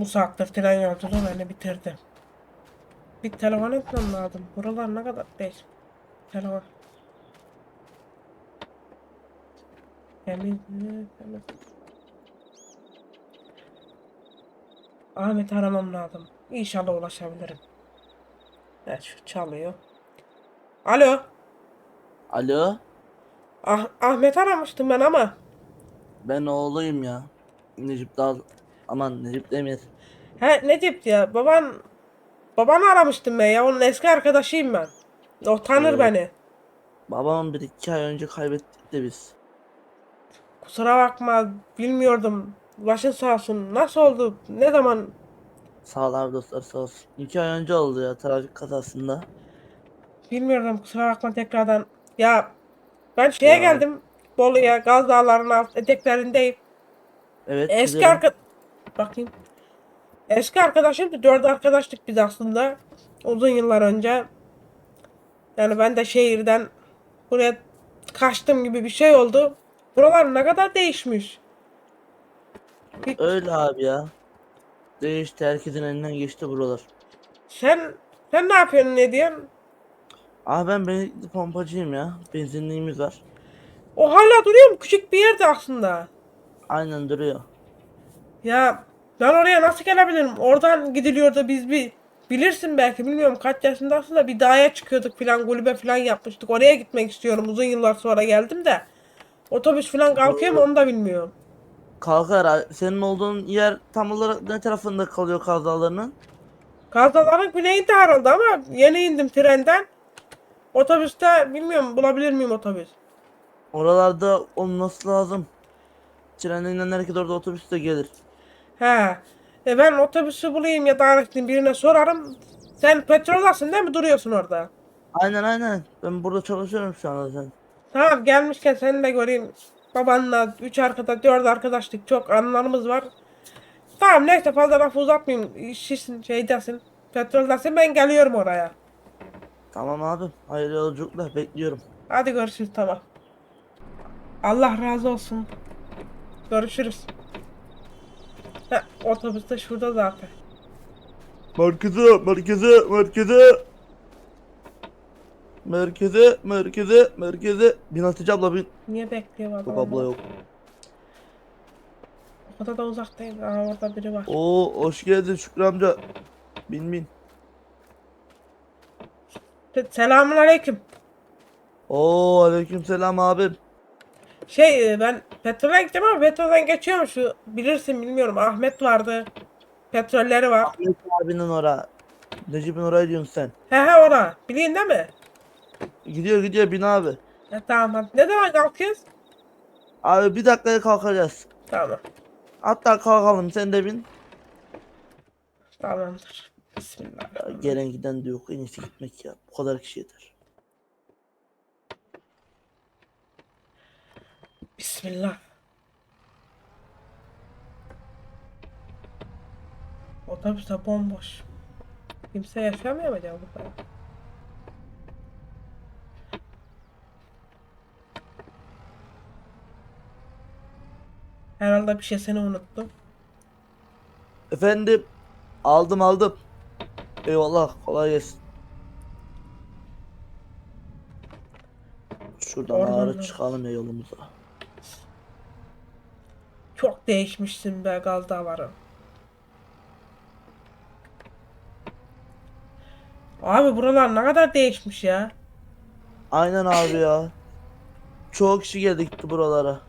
Bu saattir tren yolculuğu beni bitirdi. Bir telefon etmem lazım. Buralar ne kadar değil. Telefon. Temiz, temiz. Ahmet aramam lazım. İnşallah ulaşabilirim. Evet şu çalıyor. Alo. Alo, Ah Ahmet aramıştım ben ama. ben oğluyum ya. Necip Dal, aman Necip Demir. He Necip ya baban babanı aramıştım ben ya onun eski arkadaşıyım ben. O tanır Evet. beni. Babamı bir iki ay önce kaybettik de biz. Kusura bakma bilmiyordum. Başın sağ olsun. Nasıl oldu? Ne zaman? Sağ ol abi dostlar sağ olsun. İki ay önce oldu ya trafik kazasında. Bilmiyordum kusura bakma tekrardan. Ya ben şeye Ya. geldim. Bolu'ya Gaz Dağları'nın alt eteklerindeyim. Evet Eski biliyorum. arka... Bakayım. Eski arkadaşımdı. Dört arkadaştık biz aslında. Uzun yıllar önce. Yani ben de şehirden buraya kaçtım gibi bir şey oldu. Buralar ne kadar değişmiş. Bir- Öyle abi ya. Değişti herkesin elinden geçti buralar. Sen sen ne yapıyorsun ne diyorsun? Abi ben benzinli pompacıyım ya. Benzinliğimiz var. O hala duruyor mu? Küçük bir yerde aslında. Aynen duruyor. Ya ben oraya nasıl gelebilirim? Oradan gidiliyordu biz bir bilirsin belki bilmiyorum kaç yaşındasın da bir dağa çıkıyorduk filan kulübe filan yapmıştık. Oraya gitmek istiyorum. Uzun yıllar sonra geldim de. Otobüs filan kalkıyor mu onu da bilmiyorum. Kalkar abi. Senin olduğun yer tam olarak ne tarafında kalıyor kazalarının? Kazaların güneyinde herhalde ama yeni indim trenden. Otobüste bilmiyorum bulabilir miyim otobüs? Oralarda olması lazım. Trenden herkes orada otobüs de gelir. He. E ben otobüsü bulayım ya da araçlayayım birine sorarım. Sen petroldasın değil mi? Duruyorsun orada. Aynen aynen. Ben burada çalışıyorum şu anda sen. Tamam gelmişken seni de göreyim. Babanla üç arkadaş, dört arkadaşlık çok anılarımız var. Tamam neyse fazla lafı uzatmayayım. Şişsin şeydesin. Petroldesin ben geliyorum oraya. Tamam abi. Hayırlı yolculuklar bekliyorum. Hadi görüşürüz tamam. Allah razı olsun. Görüşürüz. Heh, otobüs de şurada zaten. Merkeze, merkeze, merkeze. Merkeze, merkeze, merkeze. Bin Hatice abla bin. Niye bekliyor adam? Yok abla yok. O da uzak değil. Aa orada biri var. Oo hoş geldin Şükrü amca. Bin bin. Selamun aleyküm. Oo aleyküm selam abim. Şey e, ben petrole gittim ama petrolden geçiyorum şu bilirsin bilmiyorum Ahmet vardı. Petrolleri var. Ahmet abinin ora. Necip'in oraya diyorsun sen. He he ora. Bilin değil mi? Gidiyor gidiyor bin abi. E, tamam hadi. Ne zaman kalkıyoruz? Abi bir dakikaya kalkacağız. Tamam. Hatta kalkalım sen de bin. Tamamdır. Bismillah. Ya, gelen giden de yok. En iyisi gitmek ya. Bu kadar kişi yeter. Bismillah. Otobüs de bomboş. Kimse yaşamıyor mu acaba burada? Herhalde bir şey seni unuttum. Efendim. Aldım aldım. Eyvallah kolay gelsin. Şuradan Oradan ağrı da- çıkalım ya yolumuza. Çok değişmişsin be gazdavarı. Abi buralar ne kadar değişmiş ya. Aynen abi ya. Çoğu kişi geldi gitti buralara.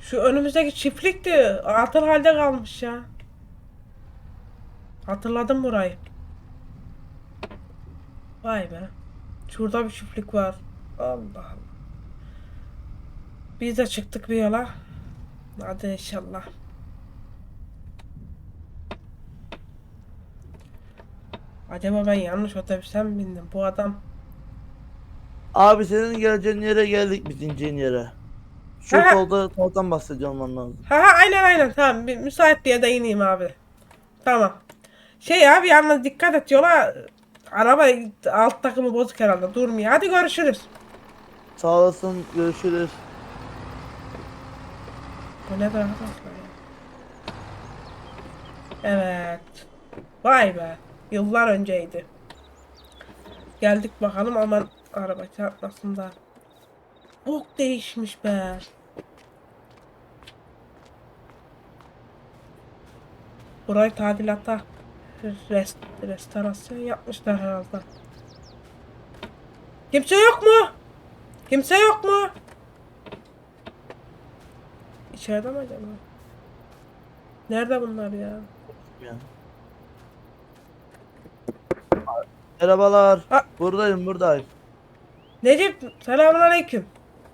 Şu önümüzdeki çiftlik de atıl halde kalmış ya. Hatırladım burayı. Vay be. Şurada bir çiftlik var. Allah Allah. Biz de çıktık bir yola. Hadi inşallah. Acaba ben yanlış otobüse mi bindim? Bu adam Abi senin geleceğin yere geldik biz ineceğin yere. Şu Ha. solda soldan bahsediyor olman lazım. Ha ha aynen aynen tamam bir müsait bir yere ineyim abi. Tamam. Şey abi yalnız dikkat et yola araba alt takımı bozuk herhalde durmuyor. Hadi görüşürüz. Sağ olasın görüşürüz. Bu nedir arkadaşlar ya? Evet. Vay be. Yıllar önceydi. Geldik bakalım aman araba çarpmasın da. Çok değişmiş be. Burayı tadilata rest, restorasyon yapmışlar herhalde. Kimse yok mu? Kimse yok mu? İçeride mi acaba? Nerede bunlar ya? Yani. Merhabalar. Ha. Buradayım buradayım. Necip selamünaleyküm.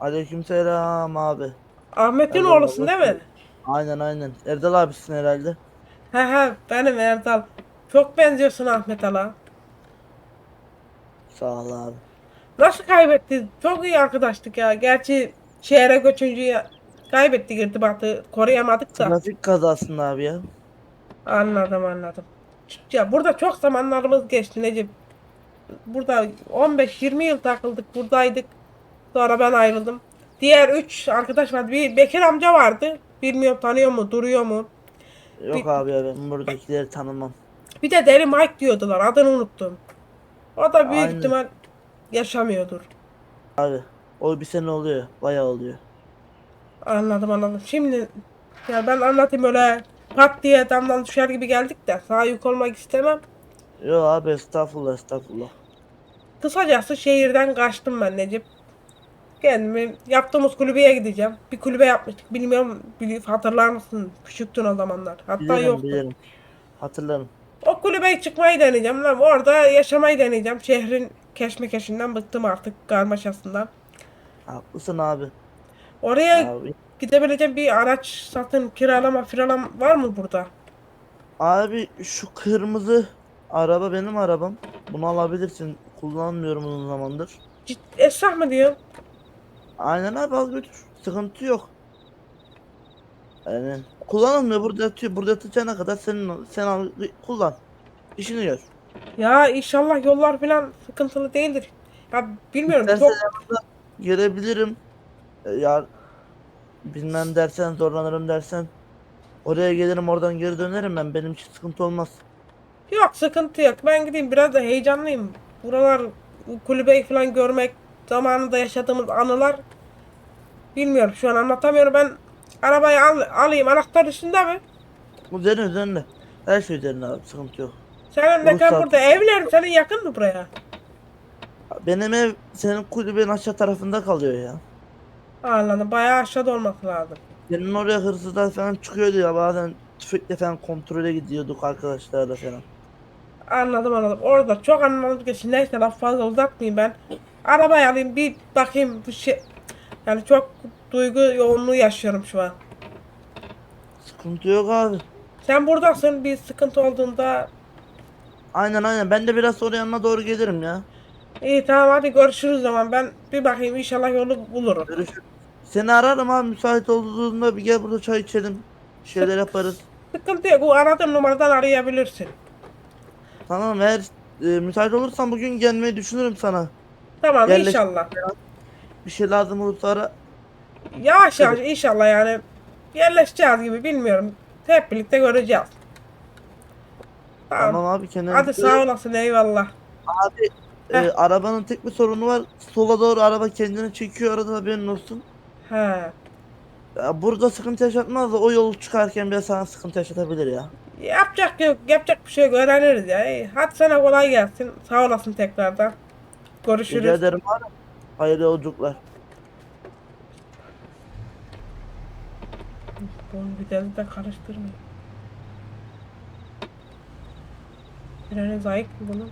Aleykümselam abi. Ahmet'in Merhaba, oğlusun değil mi? Aynen aynen. Erdal abisin herhalde. He he benim Erdal. Çok benziyorsun Ahmet Ala. Sağ ol abi. Nasıl kaybetti? Çok iyi arkadaştık ya. Gerçi şehre göçünce kaybettik irtibatı. Koruyamadık da. Trafik kazasında abi ya. Anladım anladım. Ya burada çok zamanlarımız geçti Necip. Burada 15-20 yıl takıldık buradaydık. Sonra ben ayrıldım. Diğer 3 arkadaş vardı. Bir Bekir amca vardı. Bilmiyorum tanıyor mu, duruyor mu? Yok Bir- abi ya ben buradakileri tanımam. Bir de Deli Mike diyordular. Adını unuttum. O da büyük Aynen. ihtimal yaşamıyordur. Abi o bir sene oluyor. Bayağı oluyor. Anladım anladım. Şimdi ya ben anlatayım öyle pat diye damdan düşer gibi geldik de sağ yük olmak istemem. Yok abi estağfurullah estağfurullah. Kısacası şehirden kaçtım ben Necip. Kendimi yaptığımız kulübeye gideceğim. Bir kulübe yapmıştık. Bilmiyorum bili- hatırlar mısın? Küçüktün o zamanlar. Hatta Bilirim yoktu. bilirim. Hatırlarım. O kulübeye çıkmayı deneyeceğim lan. Orada yaşamayı deneyeceğim. Şehrin keşmekeşinden bıktım artık karmaşasından. Haklısın abi. Oraya Abi, gidebileceğim bir araç satın kiralama filan var mı burada? abi şu kırmızı araba benim arabam. Bunu alabilirsin. Kullanmıyorum uzun zamandır. Cid esnaf mı diyor? Aynen abi al götür. Sıkıntı yok. Yani kullanılmıyor burada yatıyor. Burada yatacağına kadar senin sen al kullan. İşini gör. Ya inşallah yollar filan sıkıntılı değildir. Ya bilmiyorum İstersen çok yanında gelebilirim. E, Ya bilmem dersen zorlanırım dersen oraya gelirim oradan geri dönerim ben. Benim için sıkıntı olmaz. yok sıkıntı yok. Ben gideyim biraz da heyecanlıyım. Buralar bu kulübeyi falan görmek zamanında yaşadığımız anılar bilmiyorum şu an anlatamıyorum. Ben arabayı al, alayım anahtar üstünde mi? Üzerine üzerinde. Her şey üzerinde abi sıkıntı yok. Senin mekan Ruhsat. burada. Evlerim senin yakın mı buraya? Benim ev senin kulübenin aşağı tarafında kalıyor ya. Anladım. Bayağı aşağıda olması lazım. Senin oraya hırsızlar falan çıkıyordu ya bazen tüfekle falan kontrole gidiyorduk arkadaşlarla falan. Anladım anladım. Orada çok anladım ki neyse laf fazla uzatmayayım ben. Arabayı alayım bir bakayım bu şey. Yani çok duygu yoğunluğu yaşıyorum şu an. Sıkıntı yok abi. Sen buradasın bir sıkıntı olduğunda. Aynen aynen ben de biraz sonra yanına doğru gelirim ya. İyi tamam hadi görüşürüz zaman. Ben bir bakayım inşallah yolu bulurum. Görüşürüz. Seni ararım abi müsait olduğunda bir gel burada çay içelim. Bir şeyler yaparız. Sıkıntı yok. Bu aradığım numaradan arayabilirsin. Tamam eğer e, müsait olursan bugün gelmeyi düşünürüm sana. Tamam Yerleş- inşallah. Bir şey lazım olursa ara. Yavaş yavaş inşallah yani. Yerleşeceğiz gibi bilmiyorum. Hep birlikte göreceğiz. Tamam. Tamam abi kendine Hadi sağ olasın eyvallah. Abi e, Heh. arabanın tek bir sorunu var. Sola doğru araba kendini çekiyor arada haberin olsun. He. Ya burada sıkıntı yaşatmaz da o yolu çıkarken biraz sana sıkıntı yaşatabilir ya. Yapacak yok, yapacak bir şey yok. Öğreniriz ya. İyi, Hadi sana kolay gelsin. Sağ olasın tekrardan. Rica Görüşürüz. ederim abi. Hayırlı yolculuklar. Bu vidası da karıştırmayın. Freni zayıf mı bunun?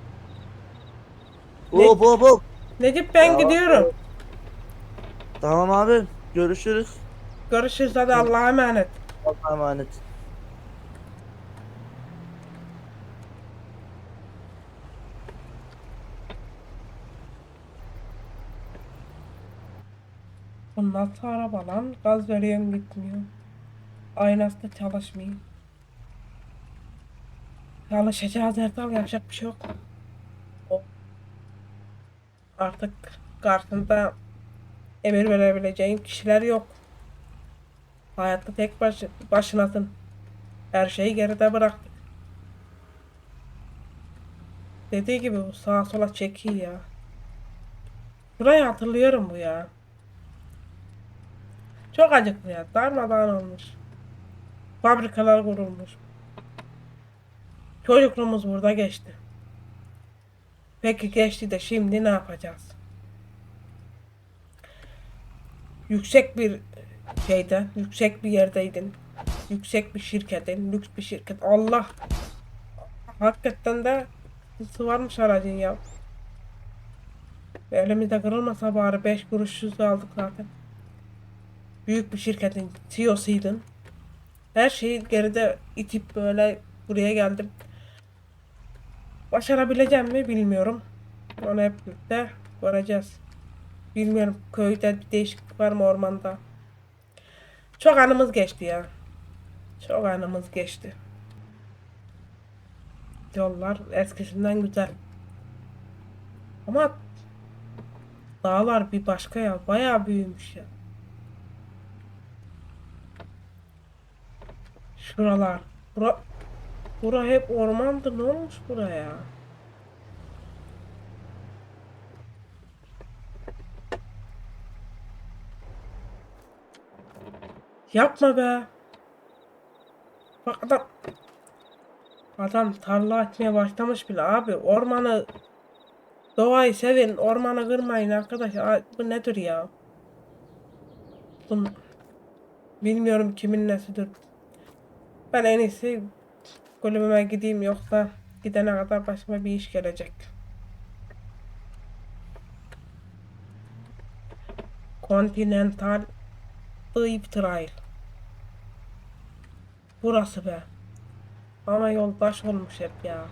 Ne- Hop hop hop. Necip ben Ya. gidiyorum. Tamam abi. Görüşürüz. Görüşürüz hadi Allah'a emanet. Allah'a emanet. Bu nasıl araba lan? Gaz veriyorum gitmiyor. Aynası da çalışmıyor. Çalışacağız Erdal yapacak bir şey yok. Artık karşında emir verebileceğim kişiler yok. Hayatta tek baş, başınasın. Her şeyi geride bıraktık. Dediği gibi bu sağa sola çekiyor ya. Burayı hatırlıyorum bu ya. Çok acıklı ya. Darmadağın olmuş. Fabrikalar kurulmuş. Çocukluğumuz burada geçti. Peki geçti de şimdi ne yapacağız? Yüksek bir şeyde, yüksek bir yerdeydin. Yüksek bir şirketin, lüks bir şirket. Allah! Hakikaten de hızı varmış aracın ya. Elimizde kırılmasa bari 5 kuruşsuz aldık zaten. Büyük bir şirketin CEO'suydun. Her şeyi geride itip böyle buraya geldim. Başarabileceğim mi bilmiyorum. Onu hep birlikte göreceğiz. Bilmiyorum köyde bir değişiklik var mı ormanda. Çok anımız geçti ya. Çok anımız geçti. Yollar eskisinden güzel. Ama dağlar bir başka ya. Bayağı büyümüş ya. Şuralar. Bura, bura hep ormandı. Ne olmuş buraya? Yapma be. Bak adam Adam tarla açmaya başlamış bile abi. Ormanı doğayı sevin. Ormanı kırmayın arkadaş. Aa, Bu nedir ya? Bu, bilmiyorum kimin nesidir. Ben en iyisi kulübüme gideyim yoksa gidene kadar başıma bir iş gelecek. Continental Deep Trail. Burası be. Ama yol taş olmuş hep ya.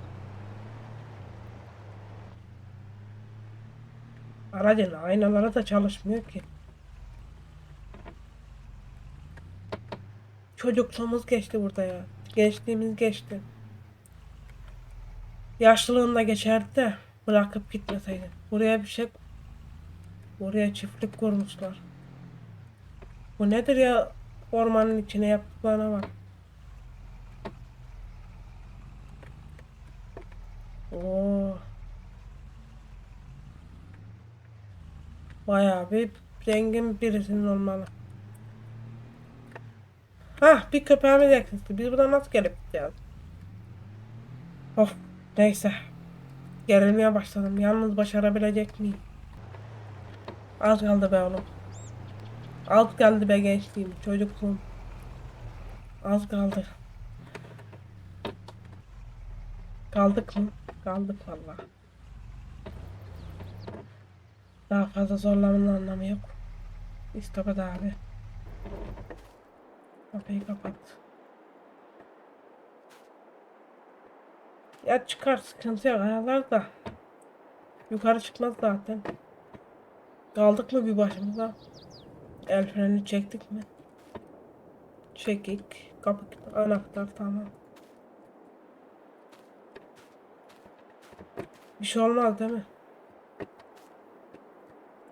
Aracın aynaları da çalışmıyor ki. Çocukluğumuz geçti burada ya. Gençliğimiz geçti. Yaşlılığında geçerdi de bırakıp gitmeseydi. Buraya bir şey... Buraya çiftlik kurmuşlar. Bu nedir ya? Ormanın içine yaptıklarına bak. Oo. Bayağı bir zengin birisinin olmalı. Hah bir köpeğimiz eksikti. Biz buradan nasıl gelip gideceğiz? Of neyse. Gerilmeye başladım. Yalnız başarabilecek miyim? Az kaldı be oğlum. Az kaldı be gençliğim. Çocukluğum. Az kaldı. Kaldık mı? Kaldık valla. Daha fazla zorlamanın anlamı yok. İstop et abi. Kapıyı kapat. Ya çıkar sıkıntı yok ayarlar da. Yukarı çıkmaz zaten. Kaldık mı bir başımıza? El freni çektik mi? Çekik. Kapı anahtar tamam. Bir şey olmaz değil mi?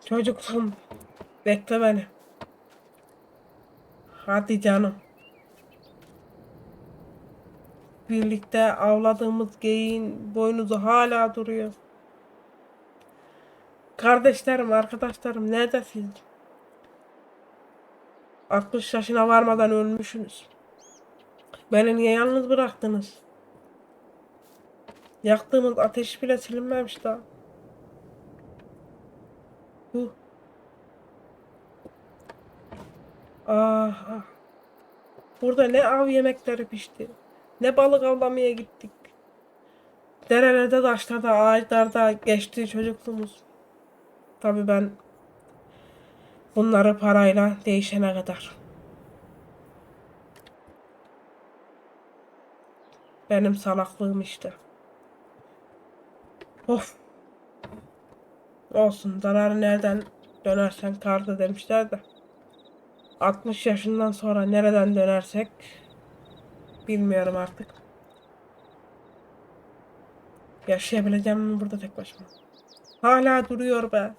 Çocukluğum. Bekle beni. Hadi canım. Birlikte avladığımız geyiğin boynuzu hala duruyor. Kardeşlerim, arkadaşlarım neredesiniz? 60 yaşına varmadan ölmüşsünüz. Beni niye yalnız bıraktınız? Yaktığımız ateş bile silinmemiş daha. Bu. Ah, ah. Burada ne av yemekleri pişti. Ne balık avlamaya gittik. Derelerde, taşlarda, ağaçlarda geçti çocukluğumuz. Tabii ben bunları parayla değişene kadar. Benim salaklığım işte. Of. Olsun zararı nereden dönersen karda demişler de. 60 yaşından sonra nereden dönersek bilmiyorum artık. Yaşayabileceğim mi burada tek başıma? Hala duruyor be.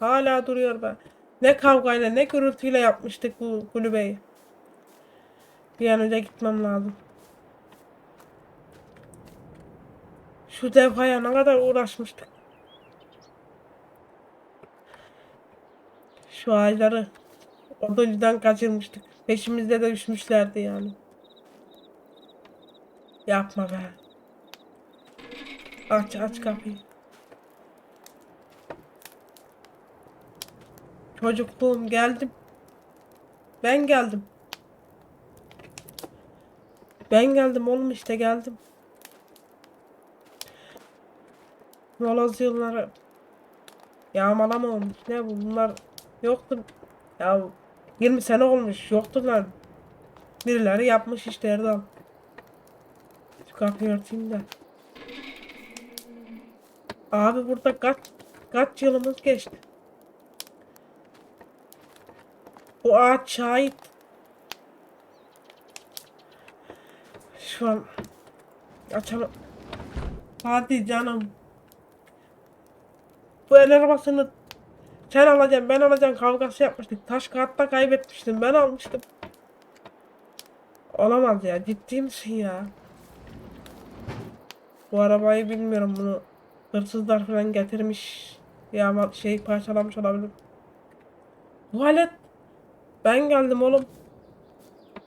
Hala duruyor be. Ne kavgayla ne gürültüyle yapmıştık bu kulübeyi. Bir an önce gitmem lazım. Şu devaya ne kadar uğraşmıştık. Şu ağaçları oduncudan kaçırmıştık. Peşimizde de düşmüşlerdi yani. Yapma be. Aç aç kapıyı. Çocukluğum geldim. Ben geldim. Ben geldim oğlum işte geldim. Moloz yılları yağmalama olmuş. Ne bu? Bunlar yoktu. Ya 20 sene olmuş. Yoktu lan. Birileri yapmış işte Erdal. Şu kapıyı örteyim de. Abi burada kaç kaç yılımız geçti. Bu ağaç şahit. Şu an açalım. Hadi canım. Bu arabasını sen alacaksın ben alacağım kavgası yapmıştık. Taş kağıtta kaybetmiştim ben almıştım. Olamaz ya ciddi misin ya? Bu arabayı bilmiyorum bunu hırsızlar falan getirmiş ya ama şey parçalamış olabilir. Bu alet ben geldim oğlum.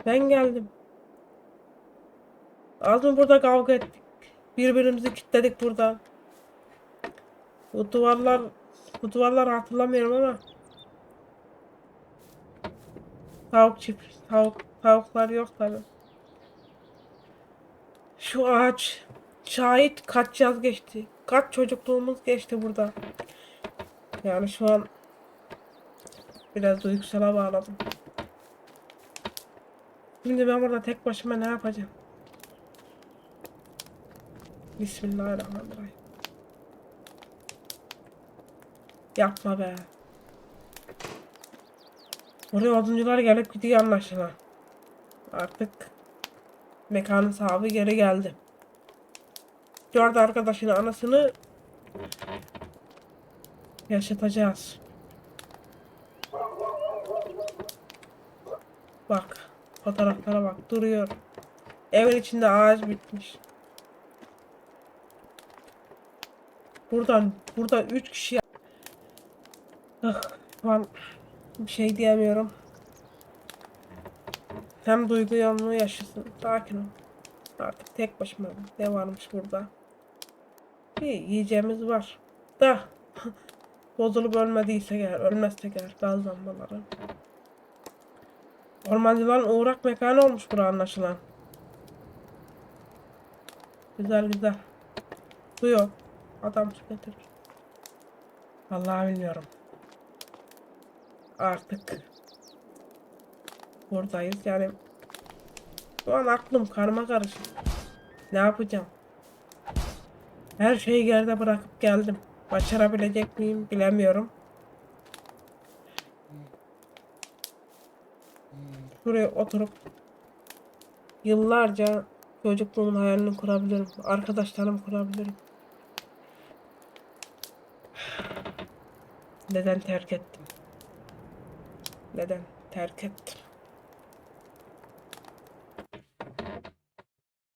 Ben geldim. Az mı burada kavga ettik. Birbirimizi kilitledik burada. Bu duvarlar bu duvarlar hatırlamıyorum ama tavuk çift tavuk tavuklar yok tabi. Şu ağaç şahit kaç yaz geçti. Kaç çocukluğumuz geçti burada. Yani şu an biraz duygusala bağladım. Şimdi ben burada tek başıma ne yapacağım? Bismillahirrahmanirrahim. Yapma be. Buraya oduncular gelip gidiyor anlaşılan. Artık mekanın sahibi geri geldi. Dört arkadaşın anasını yaşatacağız. Bak. Fotoğraflara bak. Duruyor. Evin içinde ağaç bitmiş. Buradan, burada üç kişi şu an bir şey diyemiyorum. Hem duygu yoğunluğu yaşasın. Sakin ol. Artık tek başıma ne varmış burada? Bir yiyeceğimiz var. Da bozulup ölmediyse eğer, ölmezsek eğer gaz lambaları. Ormancıların uğrak mekanı olmuş bura anlaşılan. Güzel güzel. Su yok. Adam getirir. Vallahi bilmiyorum. Artık buradayız. Yani şu an aklım karma karışık. Ne yapacağım? Her şeyi geride bırakıp geldim. Başarabilecek miyim bilemiyorum. Buraya oturup yıllarca çocukluğumun hayalini kurabilirim. Arkadaşlarımı kurabilirim. Neden terk ettim? Neden terk ettim?